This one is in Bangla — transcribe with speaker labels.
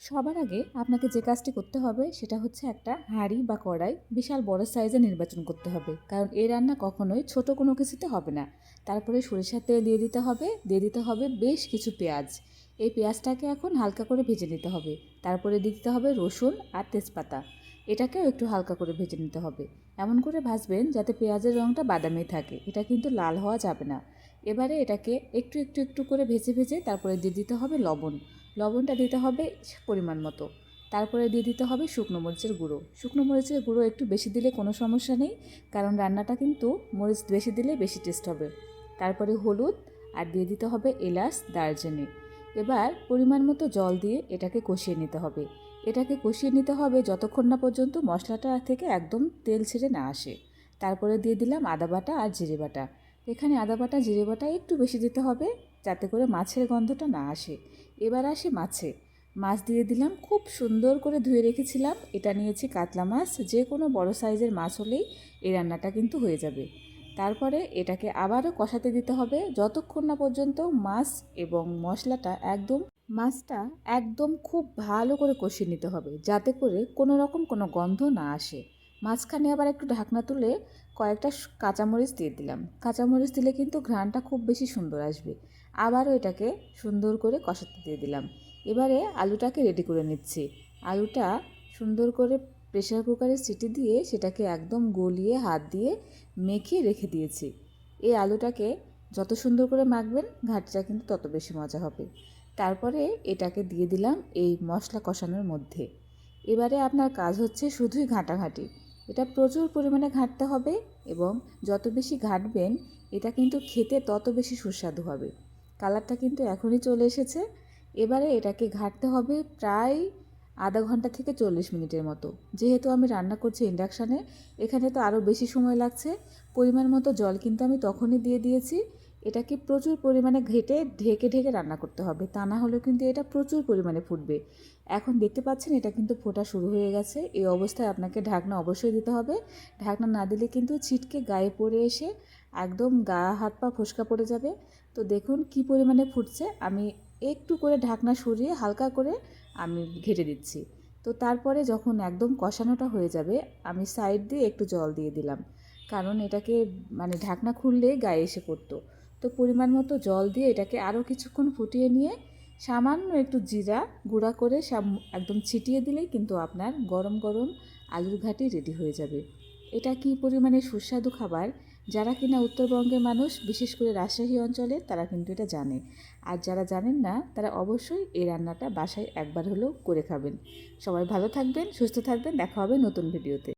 Speaker 1: সবার আগে আপনাকে যে কাজটি করতে হবে সেটা হচ্ছে একটা হাঁড়ি বা কড়াই বিশাল বড় সাইজে নির্বাচন করতে হবে। কারণ এই রান্না কখনোই ছোট কোনো কিছুতে হবে না। তারপরে সরিষার তেল দিয়ে দিতে হবে, দিয়ে দিতে হবে বেশ কিছু পেঁয়াজ। এই পেঁয়াজটাকে এখন হালকা করে ভেজে নিতে হবে। তারপরে দিতে হবে রসুন আর তেজপাতা। এটাকেও একটু হালকা করে ভেজে নিতে হবে। এমন করে ভাজবেন যাতে পেঁয়াজের রঙটা বাদামি থাকে। এটা কিন্তু লাল হওয়া যাবে না। এবারে এটাকে একটু একটু একটু করে ভেজে ভেজে তারপরে দিয়ে দিতে হবে লবণ। লবণটা দিতে হবে পরিমাণ মতো। তারপরে দিয়ে দিতে হবে শুকনো মরিচের গুঁড়ো। শুকনো মরিচের গুঁড়ো একটু বেশি দিলে কোনো সমস্যা নেই, কারণ রান্নাটা কিন্তু মরিচ বেশি দিলে বেশি টেস্ট হবে। তারপরে হলুদ আর দিয়ে দিতে হবে এলাচ, দারচিনি। এবার পরিমাণ মতো জল দিয়ে এটাকে কষিয়ে নিতে হবে। এটাকে কষিয়ে নিতে হবে যতক্ষণ না পর্যন্ত মশলাটা থেকে একদম তেল ছেড়ে না আসে। তারপরে দিয়ে দিলাম আদা বাটা আর জিরে বাটা। এখানে আদা বাটা, জিরে বাটা একটু বেশি দিতে হবে। যাতে করে মাছের গন্ধটা না আসে। এবার আসে মাছে। মাছ দিয়ে দিলাম, খুব সুন্দর করে ধুয়ে রেখেছিলাম। এটা নিয়েছি কাতলা মাছ যে কোনো বড় সাইজের মাছ হলেই এই রান্নাটা কিন্তু হয়ে যাবে। তারপরে এটাকে আবারও কষাতে দিতে হবে। যতক্ষণ না পর্যন্ত মাছ এবং মশলাটা একদম, মাছটা একদম খুব ভালো করে কষিয়ে নিতে হবে, যাতে করে কোনো রকম কোনো গন্ধ না আসে। মাঝখানে আবার একটু ঢাকনা তুলে কয়েকটা কাঁচামরিচ দিয়ে দিলাম। কাঁচামরিচ দিলে কিন্তু ঘ্রাণটা খুব বেশি সুন্দর আসবে। আবারও এটাকে সুন্দর করে কষাতে দিয়ে দিলাম। এবারে আলুটাকে রেডি করে নিচ্ছি। আলুটা সুন্দর করে প্রেশার কুকারে সিটি দিয়ে সেটাকে একদম গলিয়ে হাত দিয়ে মেখে রেখে দিয়েছি। এই আলুটাকে যত সুন্দর করে মাখবেন, ঘাটটা কিন্তু তত বেশি মজা হবে। তারপরে এটাকে দিয়ে দিলাম এই মশলা কষানোর মধ্যে। এবারে আপনার কাজ হচ্ছে শুধুই ঘাঁটাঘাঁটি। এটা প্রচুর পরিমাণে ঘাঁটতে হবে এবং যত বেশি ঘাঁটবেন, এটা কিন্তু খেতে তত বেশি সুস্বাদু হবে। কালারটা কিন্তু এখনই চলে এসেছে। এবারে এটাকে ঘাঁটতে হবে প্রায় আধা ঘণ্টা থেকে চল্লিশ মিনিটের মতো। যেহেতু আমি রান্না করছি ইন্ডাকশানে, এখানে তো আরও বেশি সময় লাগছে। পরিমাণ মতো জল কিন্তু আমি তখনই দিয়ে দিয়েছি। এটাকে প্রচুর পরিমাণে ঘেটে ঢেকে ঢেকে রান্না করতে হবে। তা না হলেও কিন্তু এটা প্রচুর পরিমাণে ফুটবে। এখন দেখতে পাচ্ছেন এটা কিন্তু ফোটা শুরু হয়ে গেছে। এই অবস্থায় আপনাকে ঢাকনা অবশ্যই দিতে হবে। ঢাকনা না দিলে কিন্তু ছিটকে গায়ে পড়ে এসে একদম গা, হাত পা ফোসকা পড়ে যাবে। তো দেখুন কি পরিমাণে ফুটছে। আমি একটু করে ঢাকনা সরিয়ে হালকা করে আমি ঘেটে দিচ্ছি। তো তারপরে যখন একদম কষানোটা হয়ে যাবে, আমি সাইড দিয়ে একটু জল দিয়ে দিলাম। কারণ এটাকে মানে ঢাকনা খুললে গায়ে এসে পড়তো। তো পরিমাণ মতো জল দিয়ে এটাকে আরও কিছুক্ষণ ফুটিয়ে নিয়ে সামান্য একটু জিরা গুঁড়া করে একদম ছিটিয়ে দিলেই কিন্তু আপনার গরম গরম আলুর ঘাটি রেডি হয়ে যাবে। এটা কি পরিমাণে সুস্বাদু খাবার? যারা কিনা উত্তরবঙ্গের মানুষ, বিশেষ করে রাজশাহী অঞ্চলে, তারা কিন্তু এটা জানে। আর যারা জানেন না, তারা অবশ্যই এই রান্নাটা বাসায় একবার হলেও করে খাবেন। সবাই ভালো থাকবেন, সুস্থ থাকবেন, দেখা হবে নতুন ভিডিওতে